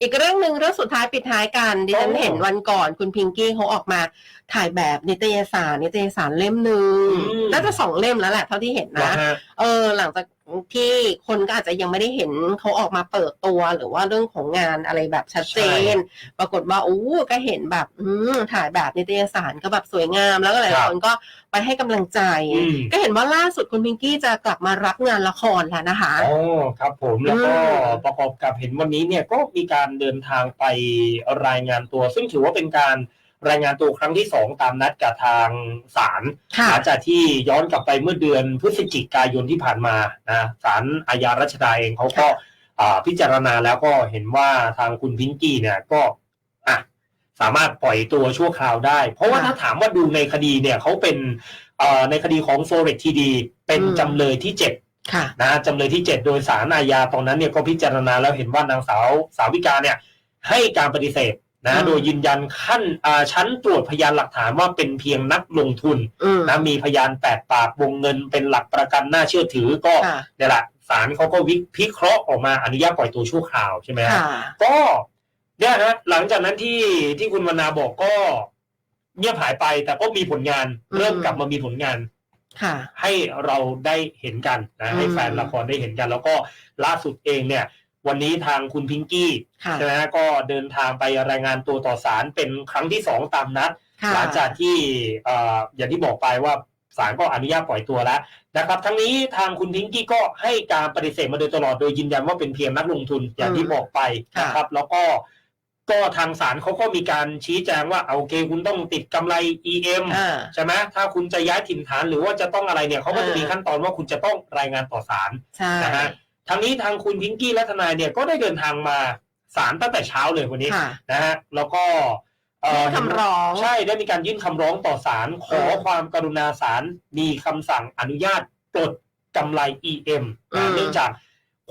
อีกเรื่องหนึ่งเรื่องสุดท้ายปิดท้ายกันดิฉันโอ้เห็นวันก่อนคุณพิงกี้เขาออกมาถ่ายแบบนิตยสารนิตยสารเล่มหนึ่งอืมน่าจะสองเล่มแล้วแหละเท่าที่เห็นนะนะฮะเออ หลังจาก ที่คนก็อาจจะยังไม่ได้เห็นเขาออกมาเปิดตัวหรือว่าเรื่องของงานอะไรแบบชัดเจน ปรากฏว่าโอ้ก็เห็นแบบอืมถ่ายแบบนิตยสารก็แบบสวยงาม แล้วก็หลายครับคนก็ไปให้กำลังใจอืมก็เห็นว่าล่าสุดคุณพิงกี้จะกลับมารับงานละครแล้วนะคะอ๋อครับผมแล้วก็อืมประกอบกับเห็นวันนี้เนี่ยก็มีการเดินทางไปรายงานตัว ซึ่งถือว่าเป็นการ รายงานตัวครั้งที่สองตามนัดกับทางศาลค่ะหลังจากที่ย้อนกลับไปเมื่อเดือนพฤศจิกายนที่ผ่านมานะศาลอาญารัชดาเองเขาก็อ่าพิจารณาแล้วก็เห็นว่าทางคุณพิงกี้เนี่ยก็อะสามารถปล่อยตัวชั่วคราวได้ เพราะว่าค่ะถ้าถามว่าดูในคดีเนี่ยเขาเป็นเอ่อในคดีของโฟเร็กทีดี เป็นอืมจำเลยที่เจ็ดค่ะนะจำเลยที่7โดยสารอาญาตอนนั้นเนี่ยก็พิจารณาแล้วเห็นว่านางสาวสาวิกาเนี่ยให้การปฏิเสธอื นะมโดยยืนยันขั้นอ่าชั้นตรวจพยานหลักฐานว่าเป็นเพียงนักลงทุนอืมนะมีพยานแปดปากวงเงินเป็นหลักประกันน่าเชื่อถือก็ค่ะเนี่ยแหละศาลเขาก็วิพิเคราะห์ออกมาอนุญาตปล่อยตัวชั่วคราวใช่ไหมฮะค่ะก็เนี่ยฮะหลังจากนั้นที่ที่คุณวรรณาบอกก็เงียบหายไปแต่ก็มีผลงานอืมเริ่มกลับมามีผลงานค่ะให้เราได้เห็นกันนะให้อืมแฟนละครได้เห็นกัน แล้วก็ล่าสุดเองเนี่ย วันนี้ทางคุณพิงกี้ค่ะใช่ไหมฮะก็เดินทางไปรายงานตัวต่อศาลเป็นครั้งที่สองตามนัดค่ะหลังจากที่เอ่ออย่างที่บอกไปว่าศาลก็อนุญาตปล่อยตัวแล้วนะครับ ทั้งนี้ทางคุณพิงกี้ก็ให้การปฏิเสธมาโดยตลอดโดยยืนยันว่าเป็นเพียงนักลงทุนอย่างที่บอกไปนะครับ แล้วก็ก็ทางศาลเขาก็มีการชี้แจงว่าเอาโอเค คุณต้องติดกำไร EM อ่าใช่ไหมถ้าคุณจะย้ายถิ่นฐานหรือว่าจะต้องอะไรเนี่ยเขาก็จะเออมีขั้นตอนว่าคุณจะต้องรายงานต่อศาลใช่นะฮะ ทางนี้ทางคุณพิงกี้และทนายเนี่ยก็ได้เดินทางมาศาลตั้งแต่เช้าเลยวันนี้ค่ะ นะฮะแล้วก็เอ่อยื่นคำร้อง ใช่ได้มีการยื่นคำร้องต่อศาลขอเออความกรุณาศาลมีคำสั่งอนุญาตปลดกำไร EM อืนะม เนื่องจาก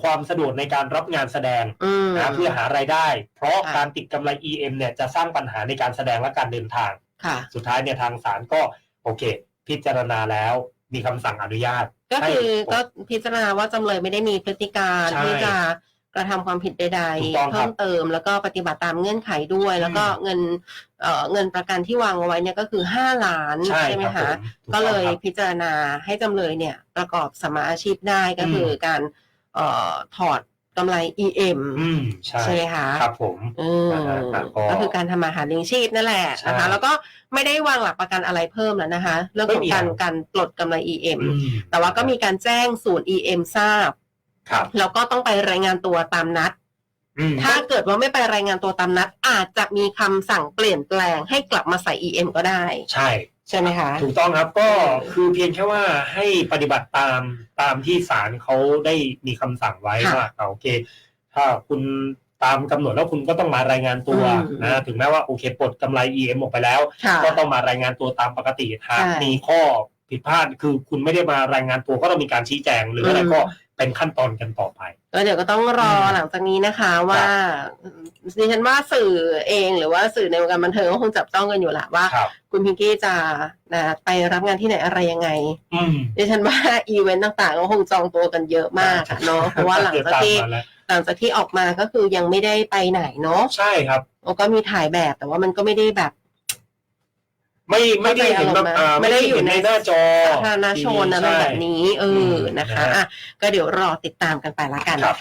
ความสะดวกในการรับงานแสดงอืม นะเพื่อหารายได้ เพราะค่ะ การติดกำไร EM เนี่ยจะสร้างปัญหาในการแสดงและการเดินทาง ค่ะ สุดท้ายเนี่ยทางศาลก็โอเค พิจารณาแล้ว มีคำสั่งอนุญาตก็คือให้ก็พิจารณาว่าจำเลยไม่ได้มีพฤติการใช่ ที่จะกระทำความผิดใดถูกต้องๆ ครับเพิ่มเติม แล้วก็ปฏิบัติตามเงื่อนไขด้วย แล้วก็อืมเงินเอ่อเงินประกันที่วางเอาไว้เนี่ยก็คือห้าล้านใช่ไหมครับคะผมถูก็ต้องเลยครับ พิจารณาให้จำเลยเนี่ยประกอบสมมาอาชีพได้ก็คืออการเอ่อถอด กำไร EM อืมใช่ใช่ไหมคะครับผม เออนะฮะแล้วก็ก็คือการทำมาหาเลี้ยงชีพนั่นแหละนะคะใช่แล้วก็ไม่ได้วางหลักประกันอะไรเพิ่มแล้วนะคะ เรื่องของไม่มีการครับการปลดกำไร EM อืมแต่ว่าก็มีการแจ้งศูนย์ EM ทราบ ครับ แล้วก็ต้องไปรายงานตัวตามนัดอืม ถ้าเกิดว่าไม่ไปรายงานตัวตามนัด อาจจะมีคำสั่งเปลี่ยนแปลงให้กลับมาใส่ EM ก็ได้ ใช่ ใช่ไหมคะ ถูกต้องครับก็คือเพียงแค่ว่าให้ปฏิบัติตามตามที่ศาลเขาได้มีคำสั่งไว้ค่ะว่าอ่าโอเค ถ้าคุณตามกำหนดแล้วคุณก็ต้องมารายงานตัวอืม นะถึงแม้ว่าโอเคปลดกำไร EM ออกไปแล้ว ค่ะ ก็ต้องมารายงานตัวตามปกติหากใช่มีข้อผิดพลาดคือคุณไม่ได้มารายงานตัวก็ต้องมีการชี้แจง หรืออะไรอืม ก็ เป็นขั้นตอนกันต่อไป ก็เดี๋ยวก็ต้องรออืมหลังจากนี้นะคะว่าดิฉันว่าสื่อเองหรือว่าสื่อในวงการบันเทิงก็คงจับจ้องกันอยู่แหละว่าครับคุณพิงกี้จะนะไปรับงานที่ไหนอะไรยังไงอืมดิฉันว่าอีเวนต์ต่างๆก็คงจองตัวกันเยอะมากอะเนาะเพราะว่าหลังจากที่เดี๋ยวตมมาแล้วหลังจากที่ออกมาก็คือยังไม่ได้ไปไหนเนาะใช่ครับโอ้ก็มีถ่ายแบบแต่ว่ามันก็ไม่ได้แบบ ไม่ไม่ได้เห็นแบบอ่าไม่ได้อยู่ในหน้าจอสาธารณชนอะไรแบบนี้ เออมนะคะนะฮะอะก็เดี๋ยวรอติดตามกันไปละกันครับนะคะ